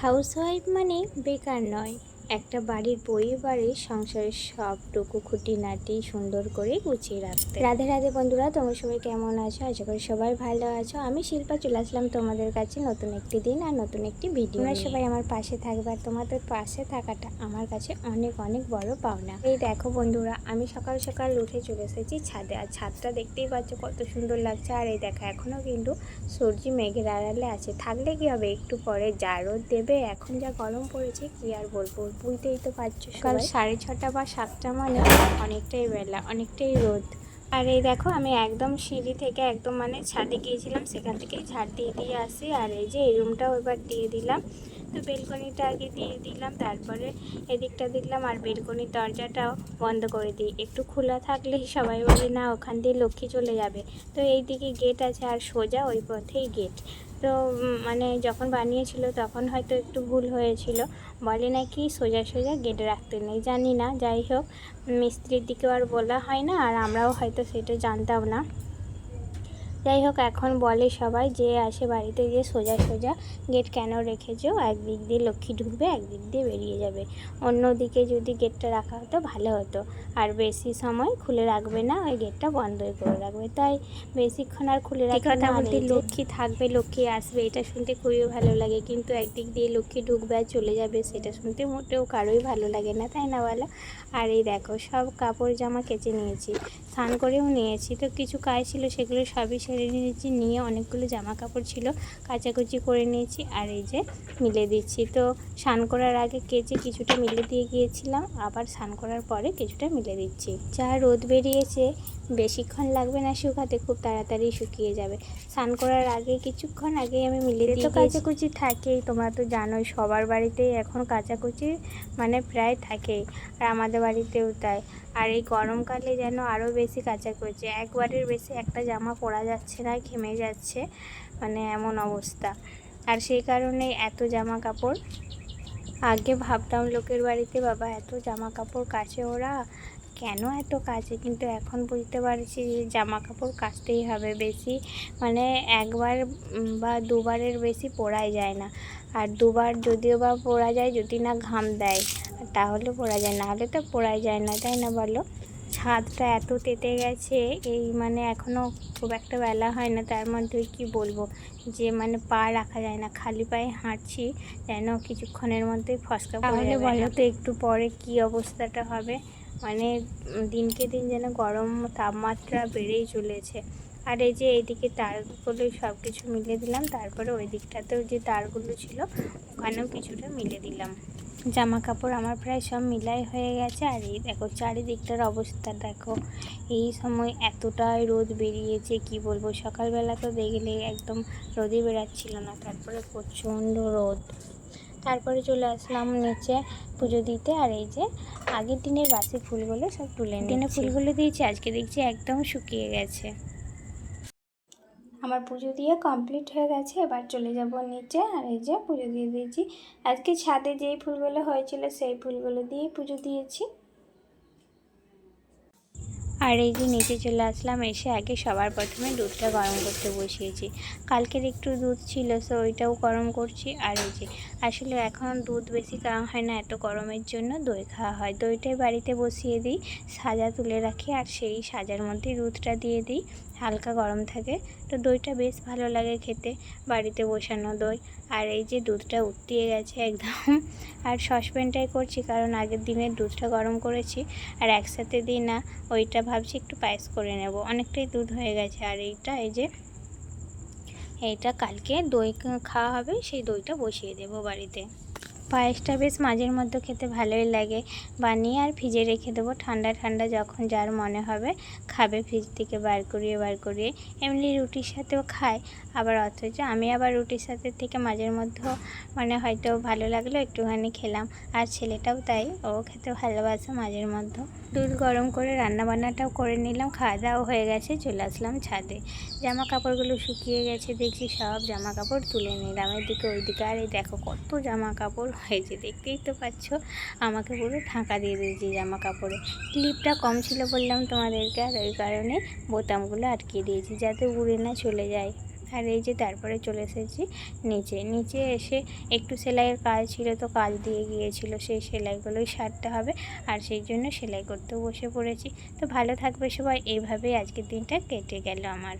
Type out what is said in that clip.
Housewife মানে বেকার নয়। একটা বাড়ির পরিবারের সংসারের সবটুকু খুঁটিনাটি সুন্দর করে গুছিয়ে রাখতে। রাধে রাধে বন্ধুরা তোমরা সবাই কেমন আছো? আশা করি সবাই ভালো আছো। আমি শিল্পা চলে আসলাম তোমাদের কাছে নতুন একটি দিন আর নতুন একটি ভিডিও তোমরা সবাই আমার পাশে থাকবে আর তোমাদের পাশে থাকাটা আমার কাছে অনেক অনেক বড় পাওনা। এই দেখো বন্ধুরা আমি সকাল সকাল উঠে চলে এসেছি ছাদে। আর ছাদটা দেখতেই পাচ্ছ কত সুন্দর লাগছে। আর এই দেখো এখনও কিন্তু সূর্যি মেঘের আড়ালে আছে। থাকলে কি হবে? একটু পরে যা রোদ দেবে। এখন যা গরম পড়েছে কি আর বলব? বুঝতেই তো পারছ সকাল সাড়ে ছটা বা সাতটা মানে অনেকটাই বেলা অনেকটাই রোদ। আর এই দেখো আমি একদম সিঁড়ি থেকে একদম মানে ছাদে গিয়েছিলাম সেখান থেকে ঝাড় দিয়ে দিয়ে আসি। আর এই যে এই রুমটাও এবার দিয়ে দিলাম। তো বেলকনিটা আগে দিয়ে দিলাম তারপরে এদিকটা দিলাম আর বেলকনির দরজাটাও বন্ধ করে দিই। একটু খোলা থাকলে সবাই বলে না ওখান দিয়ে লক্ষ্মী চলে যাবে। তো এই দিকে গেট আছে আর সোজা ওই পথেই গেট তো মানে যখন বানিয়েছিল তখন হয়তো একটু ভুল হয়েছিল। বলে নাকি সোজা সোজা গেটে রাখতে নেই, জানি না, যাই হোক, মিস্ত্রির দিকেও আর বলা হয় না, আর আমরাও হয়তো সেটা জানতাম না। যাই হোক এখন বলে সবাই যে আসে বাড়িতে যে সোজা সোজা গেট কেন রেখেছো? একদিক দিয়ে লক্ষ্মী ঢুকবে একদিক দিয়ে বেরিয়ে যাবে। অন্যদিকে যদি গেটটা রাখা হতো ভালো হতো। আর বেশি সময় খুলে রাখবে না ওই গেটটা বন্ধই করে রাখবে। তাই বেশিক্ষণ আর খুলে রাখে কথা বলতে লক্ষ্মী থাকবে লক্ষ্মী আসবে এটা শুনতে খুবই ভালো লাগে। কিন্তু একদিক দিয়ে লক্ষ্মী ঢুকবে আর চলে যাবে সেটা শুনতে মোটেও কারোই ভালো লাগে না তাই না বলো? আর এই দেখো সব কাপড় জামা কেচে নিয়েছি স্নান করেও নিয়েছি। তো কিছু কাজ ছিল সেগুলো সবই সেরে নিয়েছি নিয়ে অনেকগুলো জামা কাপড় ছিল কাচাকুচি করে নিয়েছি আর এই যে মিলে দিচ্ছি। তো স্নান করার আগে কেচে কিছুটা মিলে দিয়ে গিয়েছিলাম আবার স্নান করার পরে কিছুটা মিলে দিচ্ছি। যা রোদ বেরিয়েছে বেশিক্ষণ লাগবে না শুকাতে খুব তাড়াতাড়ি শুকিয়ে যাবে। স্নান করার আগে কিছুক্ষণ আগে আমি মিলে দিয়ে তো কাচাকুচি থাকেই তোমরা তো জানোই সবার বাড়িতেই এখন কাচাকুচি মানে প্রায় থাকেই আর আমাদের বাড়িতেও তাই। আর এই গরমকালে যেন আরও বেশি কাচাকুচি একবারের বেশি একটা জামা পরা যাচ্ছে না, ঘেমে যাচ্ছে মানে এমন অবস্থা। আর সেই কারণে এত জামা কাপড় আগে ভাবতাম লোকের বাড়িতে, বাবা, এত জামা কাপড় কাচে ওরা? কেন এত কাচে? কিন্তু এখন বুঝতে পারছি যে জামা কাপড় কাচতেই হবে বেশি। মানে একবার বা দুবারের বেশি পরাই যায় না। আর দুবার যদিও বা পরা যায়, যদি না ঘাম দেয়। তাহলে পরা যায় না হলে তো পরাই যায় না তাই না বলো? ছাদটা এত তেতে গেছে এই মানে এখনও খুব একটা বেলা হয় না তার মধ্যে কি বলব? যে মানে পা রাখা যায় না খালি পায়ে হাঁটছি যেন কিছুক্ষণের মধ্যে ফসকা তাহলে বলো তো একটু পরে কি অবস্থাটা হবে? মানে দিনকে দিন যেন গরম তাপমাত্রা বেড়েই চলেছে। আর এই যে এইদিকে তারগুলো সব কিছু মিলে দিলাম তারপরে ওই দিকটাতেও যে তারগুলো ছিল ওখানেও কিছুটা মিলে দিলাম। জামা কাপড় আমার প্রায় সব মিলাই হয়ে গেছে। আর এই দেখো চারিদিকটার অবস্থা দেখো। এই সময় এতটাই রোদ বেরিয়েছে কি বলব? সকালবেলা তো দেখলে একদম রোদই বেরাচ্ছিল না তারপরে প্রচণ্ড রোদ। তারপরে চলে আসলাম নিচে পুজো দিতে। আর এই যে আগের দিনের বাসি ফুলগুলো সব তুলে দিনে ফুলগুলো দিয়েছি আজকে দেখছি একদম শুকিয়ে গেছে। আমার পুজো দিয়ে কমপ্লিট হয়ে গেছে, এবার চলে যাব নিচে, আর এই যে পুজো দিয়ে দিয়েছি। আজকে ছাদে যেই ফুলগুলো হয়েছিল, সেই ফুলগুলো দিয়েই পুজো দিয়েছি। আর এই যে নিচে চলে আসলাম, এসে আগে সবার প্রথমে দুধটা গরম করতে বসিয়েছি। কালকের একটু দুধ ছিল সো ওইটাও গরম করছি। আর এই যে, আসলে এখন দুধ বেশি খাওয়া হয় না, এত গরমের জন্য দই খাওয়া হয়। দইটাই বাড়িতে বসিয়ে দিই, সাজা তুলে রাখি আর সেই সাজার মধ্যেই দুধটা দিয়ে দিই, হালকা গরম থাকে। তো দইটা বেশ ভালো লাগে খেতে, বাড়িতে বসানো দই। আর এই যে দুধটা উত্তিয়ে গেছে একদম। আর সসপ্যানটাই করছি, কারণ আগের দিনের দুধটা গরম করেছি, আর একসাথে দিই না, ওইটা ভাবছি একটু পায়েস করে নেব। অনেকটাই দুধ হয়ে গেছে। আর এইটা, এই যে, এইটা কালকে দই খাওয়া হবে, সেই দইটা বসিয়ে দেব বাড়িতে। পায়েসটা বেশ মাঝের মধ্যে খেতে ভালোই লাগে। বানিয়ে আর ফ্রিজে রেখে দেবো ঠান্ডা ঠান্ডা যখন যার মনে হবে। খাবে ফ্রিজ থেকে বার করিয়ে বার করিয়ে। এমনি রুটির সাথেও খায়। আবার অথচ আমি আবার রুটির সাথে থেকে মাঝের মধ্যেও মানে হয়তো ভালো লাগল, একটুখানি খেলাম। আর ছেলেটাও তাই, ও খেতে ভালোবাসে মাঝের মধ্যে দুধ গরম করে রান্না বান্নাটাও করে নিলাম, খাওয়া দাওয়া হয়ে গেছে, চলে আসলাম ছাদে। জামা কাপড়গুলো শুকিয়ে গেছে, দেখছি সব জামা কাপড় তুলে নিলাম। এদিকে ওইদিকে, আর এই দেখো কত জামা কাপড় হয়েছে দেখতেই তো পাচ্ছ, আমাকে পুরো ঢাকা দিয়ে দিয়েছি জামা কাপড়ে ক্লিপটা কম ছিল বললাম তোমাদেরকে, আর ওই কারণে বোতামগুলো আটকে দিয়েছি যাতে উড়ে না চলে যায়। আর এই যে তারপরে চলে এসেছি নিচে। নিচে এসে একটু সেলাইয়ের কাজ ছিল তো কাজ দিয়ে গিয়েছিল, সেই সেলাইগুলোই সারতে হবে, আর সেই জন্য সেলাই করতেও বসে পড়েছি। তো ভালো থাকবে সবাই, এইভাবেই আজকের দিনটা কেটে গেল আমার।